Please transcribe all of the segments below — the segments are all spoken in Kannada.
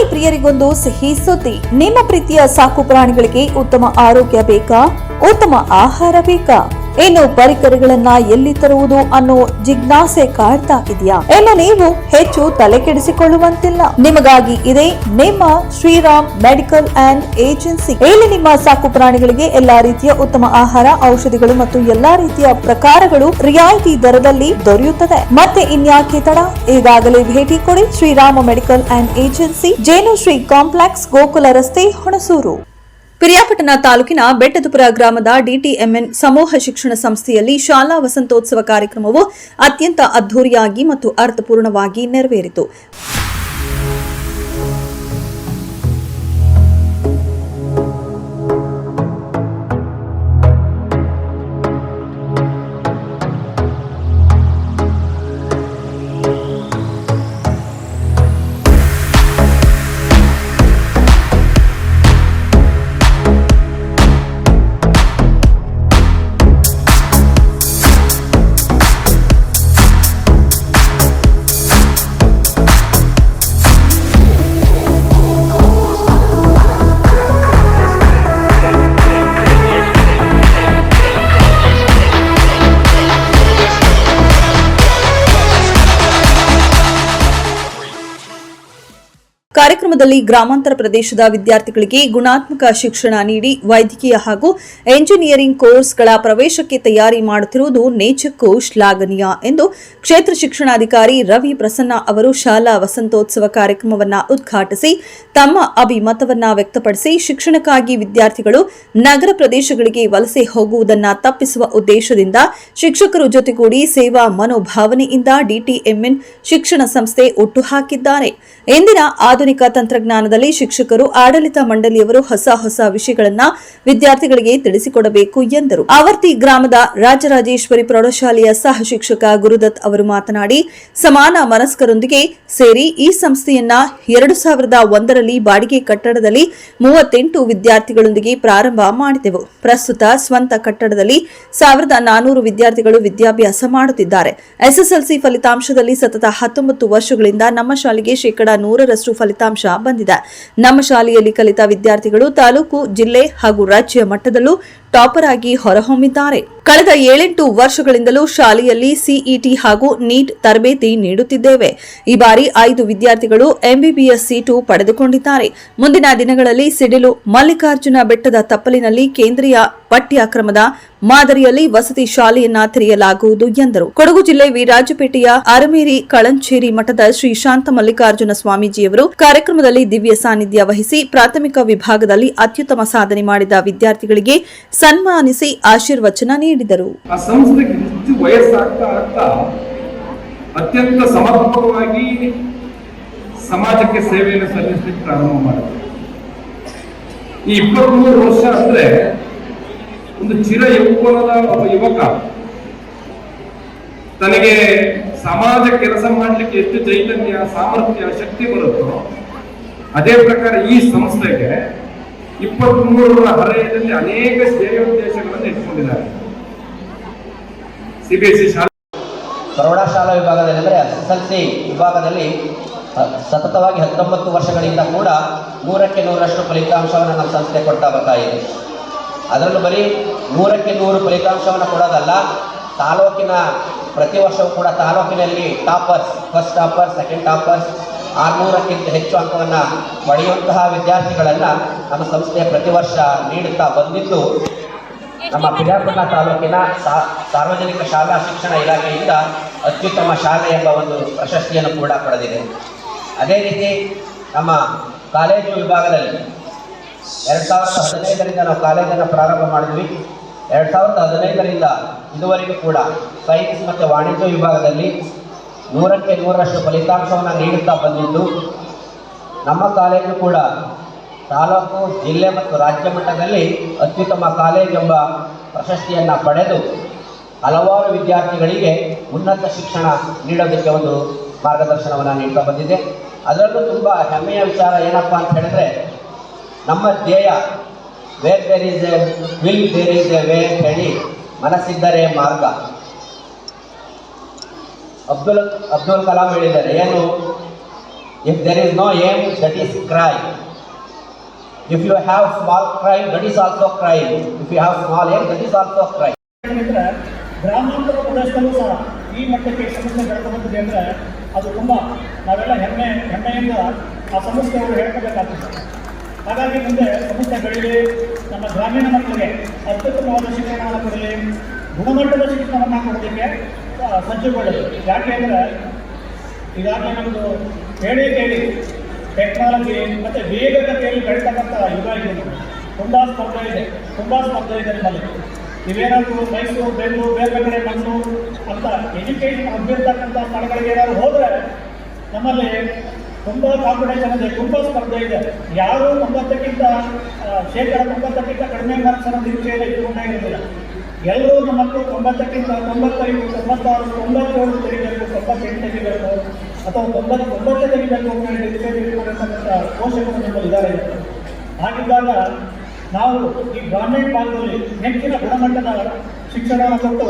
ಪ್ರಾಣಿ ಪ್ರಿಯರಿಗೊಂದು ಸಿಹಿ ಸುದ್ದಿ. ನಿಮ್ಮ ಪ್ರೀತಿಯ ಸಾಕು ಪ್ರಾಣಿಗಳಿಗೆ ಉತ್ತಮ ಆರೋಗ್ಯ ಬೇಕಾ? ಉತ್ತಮ ಆಹಾರ ಬೇಕಾ? ಇನ್ನು ಪರಿಕರಗಳನ್ನ ಎಲ್ಲಿ ತರುವುದು ಅನ್ನೋ ಜಿಜ್ಞಾಸೆ ಕಾಡ್ತಾ ಇದೆಯಾ? ಎಲ್ಲ ನೀವು ಹೆಚ್ಚು ತಲೆ ಕೆಡಿಸಿಕೊಳ್ಳುವಂತಿಲ್ಲ ನಿಮಗಾಗಿ ಇದೆ ನಿಮ್ಮ ಶ್ರೀರಾಮ್ ಮೆಡಿಕಲ್ ಅಂಡ್ ಏಜೆನ್ಸಿ. ಇಲ್ಲಿ ನಿಮ್ಮ ಸಾಕು ಪ್ರಾಣಿಗಳಿಗೆ ಎಲ್ಲಾ ರೀತಿಯ ಉತ್ತಮ ಆಹಾರ, ಔಷಧಿಗಳು ಮತ್ತು ಎಲ್ಲಾ ರೀತಿಯ ಪ್ರಕಾರಗಳು ರಿಯಾಯಿತಿ ದರದಲ್ಲಿ ದೊರೆಯುತ್ತದೆ. ಮತ್ತೆ ಇನ್ಯಾಕೆ ತಡ? ಈಗಾಗಲೇ ಭೇಟಿ ಕೊಡಿ ಶ್ರೀರಾಮ ಮೆಡಿಕಲ್ ಅಂಡ್ ಏಜೆನ್ಸಿ, ಜೇನು ಶ್ರೀ ಕಾಂಪ್ಲೆಕ್ಸ್ ಗೋಕುಲ ರಸ್ತೆ ಹುಣಸೂರು. ಪಿರಿಯಾಪಟ್ಟಣ ತಾಲೂಕಿನ ಬೆಟ್ಟದಪುರ ಗ್ರಾಮದ ಡಿಟಿಎಂಎನ್ ಸಮೂಹ ಶಿಕ್ಷಣ ಸಂಸ್ಥೆಯಲ್ಲಿ ಶಾಲಾ ವಸಂತೋತ್ಸವ ಕಾರ್ಯಕ್ರಮವು ಅತ್ಯಂತ ಅದ್ದೂರಿಯಾಗಿ ಮತ್ತು ಅರ್ಥಪೂರ್ಣವಾಗಿ ನೆರವೇರಿತು. ಕಾರ್ಯಕ್ರಮದಲ್ಲಿ ಗ್ರಾಮಾಂತರ ಪ್ರದೇಶದ ವಿದ್ಯಾರ್ಥಿಗಳಿಗೆ ಗುಣಾತ್ಮಕ ಶಿಕ್ಷಣ ನೀಡಿ ವೈದ್ಯಕೀಯ ಹಾಗೂ ಎಂಜಿನಿಯರಿಂಗ್ ಕೋರ್ಸ್ಗಳ ಪ್ರವೇಶಕ್ಕೆ ತಯಾರಿ ಮಾಡುತ್ತಿರುವುದು ನೇಚಕ್ಕೂ ಶ್ಲಾಘನೀಯ ಎಂದು ಕ್ಷೇತ್ರ ಶಿಕ್ಷಣಾಧಿಕಾರಿ ರವಿ ಪ್ರಸನ್ನ ಅವರು ಶಾಲಾ ವಸಂತೋತ್ಸವ ಕಾರ್ಯಕ್ರಮವನ್ನು ಉದ್ಘಾಟಿಸಿ ತಮ್ಮ ಅಭಿಮತವನ್ನ ವ್ಯಕ್ತಪಡಿಸಿ ಶಿಕ್ಷಣಕ್ಕಾಗಿ ವಿದ್ಯಾರ್ಥಿಗಳು ನಗರ ಪ್ರದೇಶಗಳಿಗೆ ವಲಸೆ ಹೋಗುವುದನ್ನ ತಪ್ಪಿಸುವ ಉದ್ದೇಶದಿಂದ ಶಿಕ್ಷಕರು ಜೊತೆಗೂಡಿ ಸೇವಾ ಮನೋಭಾವನೆಯಿಂದ ಡಿಟಿಎಂಎನ್ ಶಿಕ್ಷಣ ಸಂಸ್ಥೆ ಹುಟ್ಟುಹಾಕಿದ್ದಾರೆ ಇಂದಿನ ಆಧುನಿಕ ತಂತ್ರಜ್ಞಾನದಲ್ಲಿ ಶಿಕ್ಷಕರು, ಆಡಳಿತ ಮಂಡಳಿಯವರು ಹೊಸ ಹೊಸ ವಿಷಯಗಳನ್ನು ವಿದ್ಯಾರ್ಥಿಗಳಿಗೆ ತಿಳಿಸಿಕೊಡಬೇಕು ಎಂದರು. ಆವರ್ತಿ ಗ್ರಾಮದ ರಾಜರಾಜೇಶ್ವರಿ ಪ್ರೌಢಶಾಲೆಯ ಸಹ ಶಿಕ್ಷಕ ಗುರುದತ್ ಅವರು ಮಾತನಾಡಿ, ಸಮಾನ ಮನಸ್ಕರೊಂದಿಗೆ ಸೇರಿ ಈ ಸಂಸ್ಥೆಯನ್ನ ಎರಡು ಸಾವಿರದ ಒಂದರಲ್ಲಿ ಬಾಡಿಗೆ ಕಟ್ಟಡದಲ್ಲಿ ಮೂವತ್ತೆಂಟು ವಿದ್ಯಾರ್ಥಿಗಳೊಂದಿಗೆ ಪ್ರಾರಂಭ ಮಾಡಿದೆವು. ಪ್ರಸ್ತುತ ಸ್ವಂತ ಕಟ್ಟಡದಲ್ಲಿ ಸಾವಿರದ ನಾನೂರು ವಿದ್ಯಾರ್ಥಿಗಳು ವಿದ್ಯಾಭ್ಯಾಸ ಮಾಡುತ್ತಿದ್ದಾರೆ. ಎಸ್ಎಸ್ಎಲ್ಸಿ ಫಲಿತಾಂಶದಲ್ಲಿ ಸತತ ಹತ್ತೊಂಬತ್ತು ವರ್ಷಗಳಿಂದ ನಮ್ಮ ಶಾಲೆಗೆ ಶೇಕಡಾ ನೂರರಷ್ಟು ಫಲಿತಾಂಶ ಬಂದಿದೆ. ನಮ್ಮ ಶಾಲೆಯಲ್ಲಿ ಕಲಿತ ವಿದ್ಯಾರ್ಥಿಗಳು ತಾಲೂಕು ಜಿಲ್ಲೆ ಹಾಗೂ ರಾಜ್ಯ ಮಟ್ಟದಲ್ಲೂ ಟಾಪರ್ ಆಗಿ ಹೊರಹೊಮ್ಮಿದ್ದಾರೆ. ಕಳೆದ ಏಳೆಂಟು ವರ್ಷಗಳಿಂದಲೂ ಶಾಲೆಯಲ್ಲಿ ಸಿಇಟಿ ಹಾಗೂ ನೀಟ್ ತರಬೇತಿ ನೀಡುತ್ತಿದ್ದೇವೆ. ಈ ಬಾರಿ ಐದು ವಿದ್ಯಾರ್ಥಿಗಳು ಎಂಬಿಬಿಎಸ್ ಸೀಟು ಪಡೆದುಕೊಂಡಿದ್ದಾರೆ. ಮುಂದಿನ ದಿನಗಳಲ್ಲಿ ಸಿಡಿಲು ಮಲ್ಲಿಕಾರ್ಜುನ ಬೆಟ್ಟದ ತಪ್ಪಲಿನಲ್ಲಿ ಕೇಂದ್ರೀಯ ಪಠ್ಯಕ್ರಮದ ಮಾದರಿಯಲ್ಲಿ ವಸತಿ ಶಾಲೆಯನ್ನ ತೆರೆಯಲಾಗುವುದು ಎಂದರು. ಕೊಡಗು ಜಿಲ್ಲೆ ವಿರಾಜಪೇಟೆಯ ಅರಮೇರಿ ಕಳಂಚೇರಿ ಮಠದ ಶ್ರೀ ಶಾಂತ ಮಲ್ಲಿಕಾರ್ಜುನ ಸ್ವಾಮೀಜಿಯವರು ಕಾರ್ಯಕ್ರಮದಲ್ಲಿ ದಿವ್ಯ ಸಾನ್ನಿಧ್ಯ ವಹಿಸಿ ಪ್ರಾಥಮಿಕ ವಿಭಾಗದಲ್ಲಿ ಅತ್ಯುತ್ತಮ ಸಾಧನೆ ಮಾಡಿದ ವಿದ್ಯಾರ್ಥಿಗಳಿಗೆ ಸನ್ಮಾನಿಸಿ ಆಶೀರ್ವಚನ ನೀಡಿದರು. ಆ ಸಂಸ್ಥೆಗೆ ಹೆಚ್ಚು ವಯಸ್ಸಾಗ್ತಾ ಆಗ್ತಾ ಅತ್ಯಂತ ಸಮರ್ಪಕವಾಗಿ ಸಮಾಜಕ್ಕೆ ಸೇವೆಯನ್ನು ಸಲ್ಲಿಸಲಿಕ್ಕೆ ಪ್ರಾರಂಭ ಮಾಡಿದೆ ಈ ಇಪ್ಪತ್ಮೂರು ವರ್ಷ ಅಂದ್ರೆ ಒಂದು ಚಿರ ಯೌವನದ ಒಬ್ಬ ಯುವಕ ತನಗೆ ಸಮಾಜ ಕೆಲಸ ಮಾಡಲಿಕ್ಕೆ ಎಷ್ಟು ಚೈತನ್ಯ, ಸಾಮರ್ಥ್ಯ, ಶಕ್ತಿ ಬರುತ್ತೋ ಅದೇ ಪ್ರಕಾರ ಈ ಸಂಸ್ಥೆಗೆ ಇಪ್ಪತ್ಮೂರರ ಹರೆಯದಲ್ಲಿ ಅನೇಕ ಧ್ಯೇಯೋದ್ದೇಶಗಳನ್ನು ಇಟ್ಕೊಂಡಿದ್ದಾರೆ. ಸಿಬಿಎಸ್ಇ ಶಾಲೆ ಪ್ರೌಢಶಾಲಾ ವಿಭಾಗದಲ್ಲಿ ಅಂದರೆ ಎಸ್ ಎಸ್ ಎಲ್ ವಿಭಾಗದಲ್ಲಿ ಸತತವಾಗಿ ಹತ್ತೊಂಬತ್ತು ವರ್ಷಗಳಿಂದ ಕೂಡ ನೂರಕ್ಕೆ ನೂರಷ್ಟು ಫಲಿತಾಂಶವನ್ನು ನಮ್ಮ ಸಂಸ್ಥೆ ಕೊಡ್ತಾ ಬರ್ತಾ ಇದೆ. ಅದರಲ್ಲೂ ಬರೀ ನೂರಕ್ಕೆ ನೂರು ಫಲಿತಾಂಶವನ್ನು ಕೊಡೋದಲ್ಲ, ತಾಲೂಕಿನ ಪ್ರತಿ ವರ್ಷವೂ ಕೂಡ ತಾಲೂಕಿನಲ್ಲಿ toppers, first topper, second toppers ಆರುನೂರಕ್ಕಿಂತ ಹೆಚ್ಚು ಅಂಕವನ್ನು ಪಡೆಯುವಂತಹ ವಿದ್ಯಾರ್ಥಿಗಳನ್ನು ನಮ್ಮ ಸಂಸ್ಥೆ ಪ್ರತಿ ವರ್ಷ ನೀಡುತ್ತಾ ಬಂದಿದ್ದು ನಮ್ಮ ಬಿಜಾಪುರ ತಾಲೂಕಿನ ಸಾರ್ವಜನಿಕ ಶಾಲಾ ಶಿಕ್ಷಣ ಇಲಾಖೆಯಿಂದ ಅತ್ಯುತ್ತಮ ಶಾಲೆ ಎಂಬ ಒಂದು ಪ್ರಶಸ್ತಿಯನ್ನು ಕೂಡ ಪಡೆದಿದೆ. ಅದೇ ರೀತಿ ನಮ್ಮ ಕಾಲೇಜು ವಿಭಾಗದಲ್ಲಿ ಎರಡು ಸಾವಿರದ ಹದಿನೈದರಿಂದ ನಾವು ಕಾಲೇಜನ್ನು ಪ್ರಾರಂಭ ಮಾಡಿದ್ವಿ. ಎರಡು ಸಾವಿರದ ಹದಿನೈದರಿಂದ ಇದುವರೆಗೂ ಕೂಡ ಸೈನ್ಸ್ ಮತ್ತು ವಾಣಿಜ್ಯ ವಿಭಾಗದಲ್ಲಿ ನೂರಕ್ಕೆ ನೂರಷ್ಟು ಫಲಿತಾಂಶವನ್ನು ನೀಡುತ್ತಾ ಬಂದಿದ್ದು, ನಮ್ಮ ಕಾಲೇಜು ಕೂಡ ತಾಲೂಕು, ಜಿಲ್ಲೆ ಮತ್ತು ರಾಜ್ಯ ಮಟ್ಟದಲ್ಲಿ ಅತ್ಯುತ್ತಮ ಕಾಲೇಜ್ ಎಂಬ ಪ್ರಶಸ್ತಿಯನ್ನು ಪಡೆದು ಹಲವಾರು ವಿದ್ಯಾರ್ಥಿಗಳಿಗೆ ಉನ್ನತ ಶಿಕ್ಷಣ ನೀಡೋದಕ್ಕೆ ಒಂದು ಮಾರ್ಗದರ್ಶನವನ್ನು ನೀಡ್ತಾ ಬಂದಿದೆ. ಅದರಲ್ಲೂ ತುಂಬ ಹೆಮ್ಮೆಯ ವಿಚಾರ ಏನಪ್ಪಾ ಅಂತ ಹೇಳಿದ್ರೆ, ನಮ್ಮ ಧ್ಯೇಯ where there is a will there is a way ಅಂತ ಹೇಳಿ ಮನಸ್ಸಿದ್ದರೆ ಮಾರ್ಗ. ಅಬ್ದುಲ್ ಅಬ್ದುಲ್ ಕಲಾಂ ಹೇಳಿದ್ದಾರೆ ಏನು? If there is no aim, that is crime if you small crime, that is also crime. If you have small aim, that is also crime. ಯಾಕಂದ್ರೆ ಗ್ರಾಮಾಂತರ ಪ್ರದೇಶದಲ್ಲೂ ಸಹ ಈ ಮಟ್ಟಕ್ಕೆ ಸಮಸ್ಯೆ ಬೆಳೆದು ಅಂದರೆ ಅದು ತುಂಬ ನಾವೆಲ್ಲ ಹೆಮ್ಮೆ ಹೆಮ್ಮೆಯಿಂದ ಆ ಸಮಸ್ಯೆಯನ್ನು ಹೇಳ್ಕೋಬೇಕಾಗ್ತದೆ. ಹಾಗಾಗಿ ಮುಂದೆ ಸಮಸ್ಯೆ ಬೆಳೀಲಿ. ನಮ್ಮ ಗ್ರಾಮೀಣ ಮಕ್ಕಳಿಗೆ ಅತ್ಯುತ್ತಮವಾದ ಶಿಕ್ಷಣವನ್ನು ಕೊಡಲಿ. ಗುಣಮಟ್ಟದ ಶಿಕ್ಷಣವನ್ನು ಕೊಡಲಿಕ್ಕೆ ಆ, ಸಜ್ಜುಗೊಳ್ಳಲಿ ಯಾಕೆ ಅಂದರೆ ಈಗಾಗಲೇ ನಮ್ಮದು ಹೇಳಿ ಕೇಳಿ ಟೆಕ್ನಾಲಜಿ ಮತ್ತು ವೇಗಗತಿಯಲ್ಲಿ ಬೆಳೀತಕ್ಕಂಥ ಯುಗ ಇದೆ. ತುಂಬ ಸ್ಪರ್ಧೆ ಇದೆ. ತುಂಬ ಸ್ಪರ್ಧೆ ಇದೆ ನಮ್ಮಲ್ಲಿ. ನೀವೇನಾದರೂ ಮೈಸೂರು ಬೆಂಗಳೂರು ಬೇರೆ ಬೇರೆ ಕಡೆ ಮಣ್ಣು ಅಂತ ಎಜುಕೇಷನ್ ಅಭ್ಯರ್ಥಕ್ಕಂಥ ಸ್ಥಳಗಳಿಗೆ ಏನಾದರೂ ಹೋದರೆ ನಮ್ಮಲ್ಲಿ ತುಂಬ ಕಾಂಪಿಟೇಷನ್ ಇದೆ ತುಂಬ ಸ್ಪರ್ಧೆ ಇದೆ. ಯಾರು ಒಂಬತ್ತಕ್ಕಿಂತ ಶೇಕಡ ತೊಂಬತ್ತಕ್ಕಿಂತ ಕಡಿಮೆ ಮಾರ್ಕ್ಸನ್ನು ನಿರೀಕ್ಷೆಯಲ್ಲಿ ಇಟ್ಟುಕೊಂಡೇ ಇರೋದಿಲ್ಲ. ಎಲ್ಲರೂ ನಮ್ಮ ಮಕ್ಕಳು ತೊಂಬತ್ತಕ್ಕಿಂತ ತೊಂಬತ್ತೈದು, ತೊಂಬತ್ತಾರು, ತೊಂಬತ್ತೇಳು ತೆಗಿಬೇಕು, ತೊಂಬತ್ತೆಂಟು ತೆಗಿಬೇಕು, ಅಥವಾ ತೊಂಬತ್ತು ತೊಂಬತ್ತು ತೆಗಿಬೇಕು ಅಂತ ಹೇಳಿ ನಿರೀಕ್ಷೆಯಲ್ಲಿ ಇಟ್ಟುಕೊಂಡಿರ್ತಕ್ಕಂಥ ಪೋಷಕರು ನಮ್ಮಲ್ಲಿ ಇದ್ದಾರೆ. ಹಾಗಿದ್ದಾಗ ನಾವು ಈ ಗ್ರಾಮೀಣ ಭಾಗದಲ್ಲಿ ಹೆಚ್ಚಿನ ಗುಣಮಟ್ಟದ ಶಿಕ್ಷಣವನ್ನು ಕೊಟ್ಟು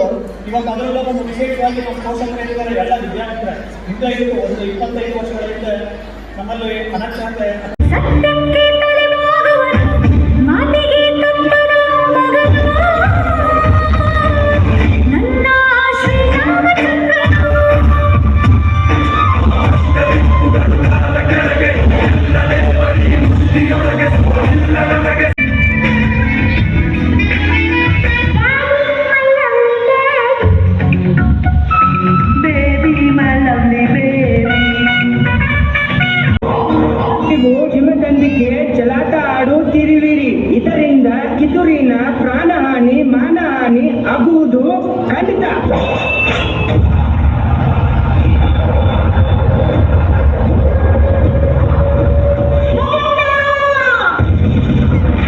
ಇವಾಗ ಅದರಲ್ಲೂ ಒಂದು ವಿಶೇಷವಾಗಿ ನಮ್ಮ ಪೋಷಕರಿದ್ದಾರೆ ಎಲ್ಲ ವಿದ್ಯಾರ್ಥಿಗಳ. ಹಿಂದೆ ಇದ್ದು ಒಂದು ಇಪ್ಪತ್ತೈದು ವರ್ಷಗಳ ಹಿಂದೆ ನಮ್ಮಲ್ಲಿ ಅನಕ್ಷರತೆ ప్రాణహాని మానహాని అబూదు కలిత